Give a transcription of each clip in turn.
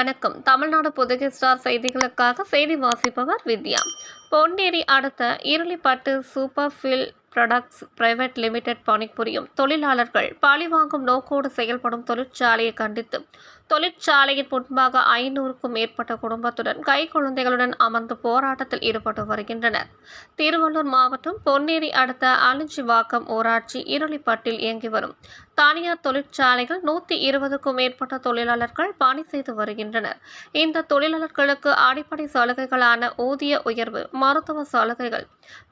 வணக்கம். தமிழ்நாடு புதுகை ஸ்டார் செய்திகளுக்காக செய்தி வாசிப்பவர் வித்யா. பொன்னேரி அடுத்த Irulipattu super fill products private limited பணிபுரியும் தொழிலாளர்கள் பழிவாங்கும் நோக்கோடு செயல்படும் தொழிற்சாலையை கண்டித்து தொழிற்சாலையின் முன்பாக ஐநூறுக்கும் மேற்பட்ட குடும்பத்துடன் கை குழந்தைகளுடன் அமர்ந்து போராட்டத்தில் ஈடுபட்டு வருகின்றனர். திருவள்ளூர் மாவட்டம் பொன்னேரி அடுத்த அலிஞ்சிவாக்கம் ஊராட்சி இருளிப்பட்டில் இயங்கி வரும் தனியார் தொழிற்சாலைகள் நூற்றி இருபதுக்கும் மேற்பட்ட தொழிலாளர்கள் பணி செய்து வருகின்றனர். இந்த தொழிலாளர்களுக்கு அடிப்படை சலுகைகளான ஊதிய உயர்வு மருத்துவ சலுகைகள்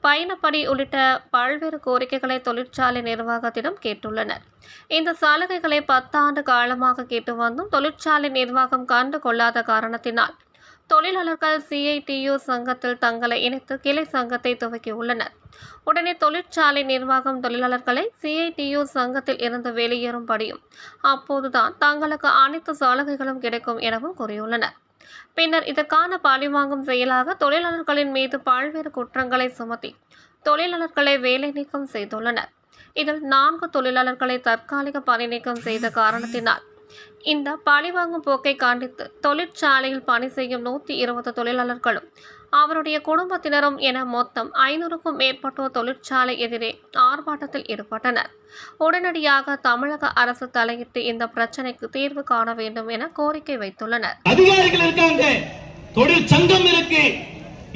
பயணப்படி உள்ளிட்ட பல்வேறு கோரிக்கைகளை தொழிற்சாலை நிர்வாகத்திடம் கேட்டுள்ளனர். இந்த சலுகைகளை பத்தாண்டு காலமாக கேட்டு வந்தும் தொழிற்சாலை நிர்வாகம் கண்டு கொள்ளாத காரணத்தினால் தொழிலாளர்கள் சிஐடியு சங்கத்தில் தங்களை இணைத்து கிளை சங்கத்தை துவக்கியுள்ளனர். உடனே தொழிற்சாலை நிர்வாகம் தொழிலாளர்களை சிஐடியு சங்கத்தில் இருந்து வெளியேறும்படியும் அப்போதுதான் தங்களுக்கு அனைத்து சலுகைகளும் கிடைக்கும் எனவும் கூறியுள்ளனர். பின்னர் இதற்கான பழிவாங்கும் செயலாக தொழிலாளர்களின் மீது பல்வேறு குற்றங்களை சுமத்தி தொழிலாளர்களை வேலை நீக்கம் செய்துள்ளனர். இதில் நான்கு தொழிலாளர்களை தற்காலிக பணி நீக்கம் செய்த காரணத்தினால் இந்த பழிவாங்கும் போக்கை கண்டித்து தொழிற்சாலையில் பணி செய்யும் நூற்றி இருபது தொழிலாளர்களும் அவருடைய குடும்பத்தினரும் என மொத்தம் ஐநூறுக்கும் மேற்பட்டோர் தொழிற்சாலை எதிரே ஆர்ப்பாட்டத்தில் ஈடுபட்டனர். உடனடியாக தமிழக அரசு தலையிட்டு இந்த பிரச்சனைக்கு தீர்வு காண வேண்டும் என கோரிக்கை வைத்துள்ளனர். அதிகாரிகள் இருக்காங்க. தொழிற்சங்கம் இருக்கு.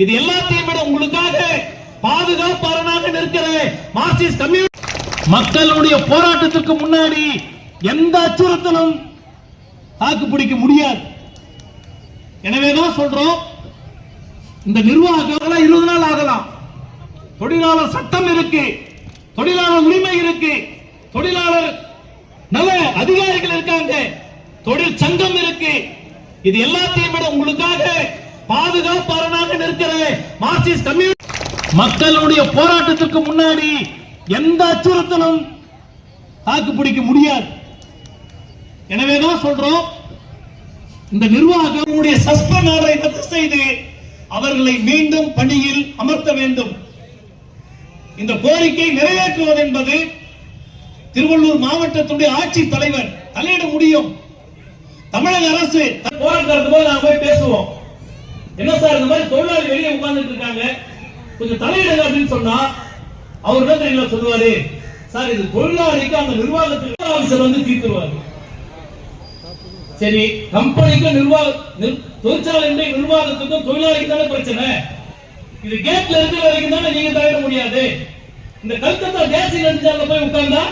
இது எல்லாத்தையும் விட உங்களுக்காக பாதுகாப்பு நிற்கிற மார்க்சிஸ்ட் கம்யூனிஸ்ட் மக்களுடைய போராட்டத்துக்கு முன்னாடி எந்த அச்சுறுத்தலும் தாக்கு பிடிக்க முடியாது. எனவேதான் சொல்றோம் இந்த நிர்வாகம் இருபது நாள் ஆகலாம். தொழிலாளர் சட்டம் இருக்கு தொழிலாளர் உரிமை இருக்கு தொழிலாளர் நல்ல அதிகாரிகள் இருக்காங்க தொழிற்சங்கம் இருக்கு. இது எல்லாத்தையும் விட உங்களுக்காக பாதுகாப்பாளனாக நிற்கிறது மார்க்சிஸ்ட் கம்யூனிஸ்ட் மக்களுடைய போராட்டத்திற்கு முன்னாடி எந்த அச்சுறுத்தலும் தாக்கு பிடிக்க முடியாது. எனவே தான் சொல்றோம் இந்த நிர்வாகம் சஸ்பெண்ட் ஆர்டரை ரத்து செய்து அவர்களை மீண்டும் பணியில் அமர்த்த வேண்டும். இந்த கோரிக்கை நிறைவேற்றுவது என்பது திருவள்ளூர் மாவட்டத்துடைய ஆட்சி தலைவர் தலையிட முடியும். தமிழக அரசு போராட்டம் போது நாங்க போய் பேசுவோம். என்ன சார் இந்த மாதிரி தொழிலாளி வெளியே உட்கார்ந்துட்டு இருக்காங்க. கொஞ்சம் தலையிடுங்க அப்படின்னு சொன்னா அவர் என்ன தெரியல சொல்லுவாரு? சார் இது தொழிலாளிக்கு அந்த நிர்வாகத்துக்கு ஆஃபீஸர் வந்து தீர்த்துருவாரு. சரி கம்பெனிக்கும் நிர்வாக தொழிற்சாலை நிர்வாகத்துக்கும் தொழிலாளிக்கு தானே பிரச்சனை? இது கேட்ல இருந்து வரைக்கும் தானே நீங்க தவிர முடியாது. இந்த கல்கத்தா கேஸ் சிலிண்டர்ல போய் உட்கார்ந்தா?